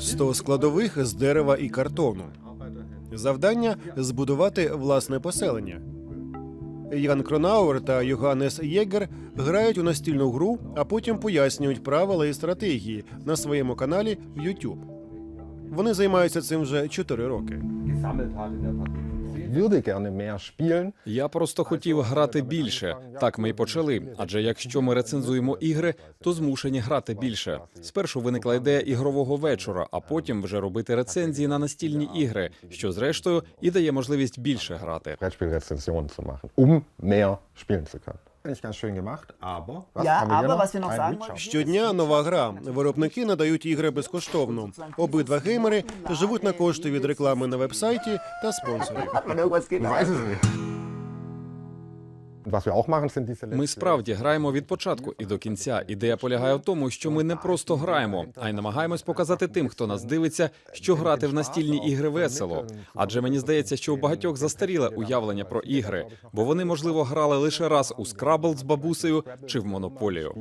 Сто складових з дерева і картону. Завдання збудувати власне поселення. Ян Кронауер та Йоганнес Єгер грають у настільну гру, а потім пояснюють правила і стратегії на своєму каналі YouTube. Вони займаються цим вже 4 роки. Я просто хотів грати більше. Так ми й почали. Адже якщо ми рецензуємо ігри, то змушені грати більше. Спершу виникла ідея ігрового вечора, а потім вже робити рецензії на настільні ігри, що зрештою і дає можливість більше грати. Um gemacht, aber was haben wir noch? sagen. Щодня нова гра. Виробники надають ігри безкоштовно. Обидва геймери живуть на кошти від реклами на вебсайті та спонсорів. Ми справді граємо від початку і до кінця. Ідея полягає в тому, що ми не просто граємо, а й намагаємось показати тим, хто нас дивиться, що грати в настільні ігри весело. Адже мені здається, що у багатьох застаріле уявлення про ігри, бо вони, можливо, грали лише раз у скрабл з бабусею чи в монополію.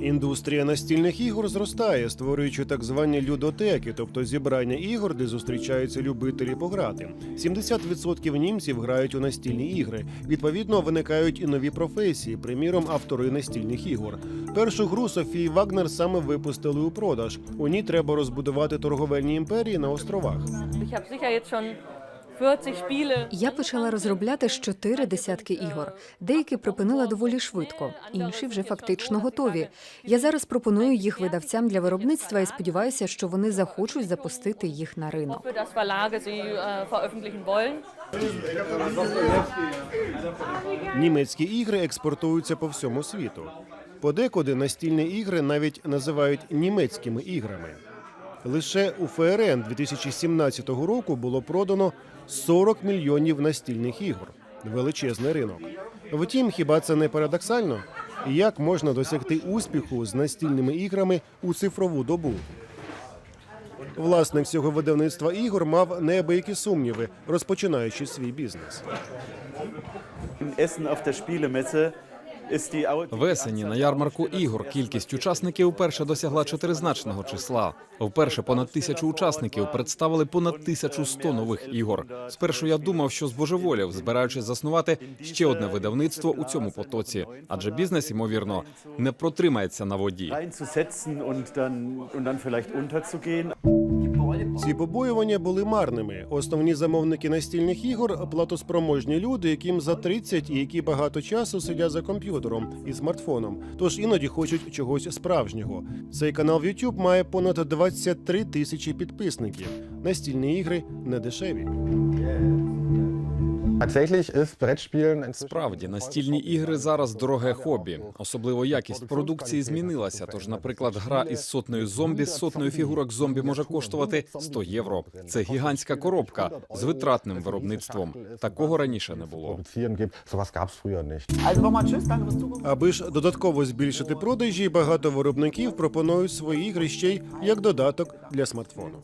Індустрія настільних ігор зростає, створюючи так звані людотеки, тобто зібрання ігор, де зустрічаються любителі пограти. 70% німців грають у настільні ігри. Відповідно, виникають і нові професії, приміром, автори настільних ігор. Першу гру Софії Вагнер саме випустили у продаж. У ній треба розбудувати торговельні імперії на островах. Ich habe sicher jetzt schon 40 Spiele. Я почала розробляти з чотири десятки ігор. Деякі припинила доволі швидко, інші вже фактично готові. Я зараз пропоную їх видавцям для виробництва і сподіваюся, що вони захочуть запустити їх на ринок. Äh. Німецькі ігри експортуються по всьому світу. Подекуди настільні ігри навіть називають німецькими іграми. Лише у ФРН 2017 року було продано 40 мільйонів настільних ігор. Величезний ринок. Втім, хіба це не парадоксально? Як можна досягти успіху з настільними іграми у цифрову добу? Власник цього видавництва ігор мав неабиякі сумніви, розпочинаючи свій бізнес. Весені на ярмарку ігор кількість учасників вперше досягла чотиризначного числа. Вперше понад тисячу учасників представили понад 1100 нових ігор. Спершу я думав, що збожеволів, збираючись заснувати ще одне видавництво у цьому потоці, адже бізнес, ймовірно, не протримається на воді. Ці побоювання були марними. Основні замовники настільних ігор платоспроможні люди, яким за 30 і які багато часу сидять за комп'ютером і смартфоном. Тож іноді хочуть чогось справжнього. Цей канал в YouTube має понад 23 тисячі підписників. Настільні ігри не дешеві. Справді, настільні ігри зараз дороге хобі. Особливо якість продукції змінилася. Тож, наприклад, гра із сотнею зомбі з сотнею фігурок зомбі може коштувати 100 євро. Це гігантська коробка з витратним виробництвом. Такого раніше не було. Аби ж додатково збільшити продажі, багато виробників пропонують свої ігри ще й як додаток для смартфону.